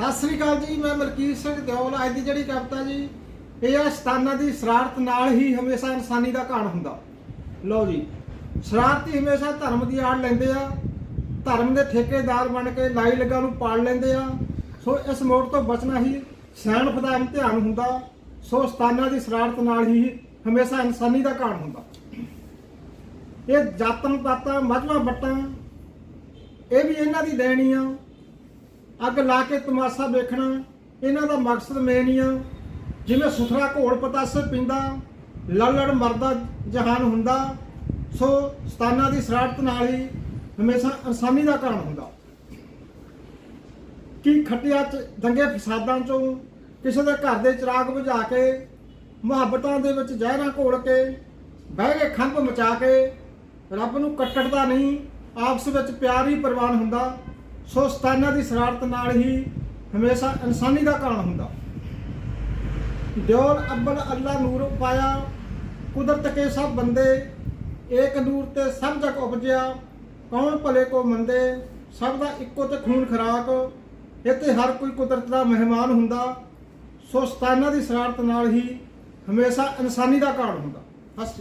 ਸਤਿ ਸ੍ਰੀ ਅਕਾਲ ਜੀ, ਮੈਂ ਮਲਕੀਤ ਸਿੰਘ ਦਿਓਲ, ਅੱਜ ਦੀ ਜਿਹੜੀ ਕਵਿਤਾ ਜੀ, ਇਹ ਆ ਸਤਾਨਾ ਦੀ ਸ਼ਰਾਰਤ ਨਾਲ ਹੀ ਹਮੇਸ਼ਾ ਇਨਸਾਨੀ ਦਾ ਘਾਣ ਹੁੰਦਾ। ਲਓ ਜੀ, ਸ਼ਰਾਰਤੀ ਹਮੇਸ਼ਾ ਧਰਮ ਦੀ ਆੜ ਲੈਂਦੇ ਆ, ਧਰਮ ਦੇ ਠੇਕੇਦਾਰ ਬਣ ਕੇ ਲਾਈ ਲੱਗਾ ਨੂੰ ਪਾੜ ਲੈਂਦੇ ਆ, ਸੋ ਇਸ ਮੋੜ ਤੋਂ ਬਚਣਾ ਹੀ ਸਿਆਣਪ ਦਾ ਧਿਆਨ ਹੁੰਦਾ, ਸੋ ਸਤਾਨਾ ਦੀ ਸ਼ਰਾਰਤ ਨਾਲ ਹੀ ਹਮੇਸ਼ਾ ਇਨਸਾਨੀ ਦਾ ਘਾਣ ਹੁੰਦਾ। ਇਹ ਜਾਤਨ ਪਾਤਾਂ ਮਜਮਾ ਬੱਟਾਂ ਇਹ ਵੀ ਇਹਨਾਂ ਦੀ ਦੇਣੀ ਆ। ਅੱਗ ਲਾ ਕੇ ਤਮਾਸ਼ਾ ਵੇਖਣਾ, ਇਹਨਾਂ ਦਾ ਮਕਸਦ ਮੇਨ ਹੀ ਆ। ਜਿਵੇਂ ਸੁਥਰਾ ਘੋਲ ਪਤਾਸੇ ਪੀਂਦਾ ਲੜ ਮਰਦਾ ਜਹਾਨ ਹੁੰਦਾ, ਸੋ ਸਤਾਨਾਂ ਦੀ ਸ਼ਰਾਰਤ ਨਾਲ ਹੀ ਹਮੇਸ਼ਾ ਇਨਸਾਨੀ ਦਾ ਕਾਰਨ ਹੁੰਦਾ। ਕੀ ਖੱਟਿਆ ਚ ਦੰਗੇ ਫਸਾਦਾਂ ਚੋਂ ਕਿਸੇ ਦੇ ਘਰ ਦੇ ਚਿਰਾਗ ਬੁਝਾ ਕੇ, ਮੁਹੱਬਤਾਂ ਦੇ ਵਿੱਚ ਜ਼ਹਿਰਾਂ ਘੋਲ ਕੇ, ਬਹਿ ਕੇ ਖੰਭ ਮਚਾ ਕੇ, ਰੱਬ ਨੂੰ ਕੱਟੜਦਾ ਨਹੀਂ, ਆਪਸ ਵਿੱਚ ਪਿਆਰ ਹੀ ਪ੍ਰਵਾਨ ਹੁੰਦਾ। ਸੋ ਸਤਾਨਾ ਦੀ ਸ਼ਰਾਰਤ ਨਾਲ ਹੀ ਹਮੇਸ਼ਾ ਇਨਸਾਨੀ ਦਾ ਕਾਰਨ ਹੁੰਦਾ। ਦਿਓਲ ਅੱਬਲ ਅੱਲਾ ਨੂਰ ਪਾਇਆ, ਕੁਦਰਤ ਕੇ ਸਭ ਬੰਦੇ, ਏਕ ਨੂਰ ਤੇ ਸਭ ਜਗ ਉਪਜਿਆ, ਕੌਣ ਭਲੇ ਕੋ ਮੰਦੇ, ਸਭ ਦਾ ਇੱਕੋ ਤੇ ਖੂਨ ਖਰਾਕ, ਇੱਥੇ ਹਰ ਕੋਈ ਕੁਦਰਤ ਦਾ ਮਹਿਮਾਨ ਹੁੰਦਾ। ਸੋ ਸਤਾਨਾ ਦੀ ਸ਼ਰਾਰਤ ਨਾਲ ਹੀ ਹਮੇਸ਼ਾ ਇਨਸਾਨੀ ਦਾ ਕਾਰਨ ਹੁੰਦਾ। ਹੱਸ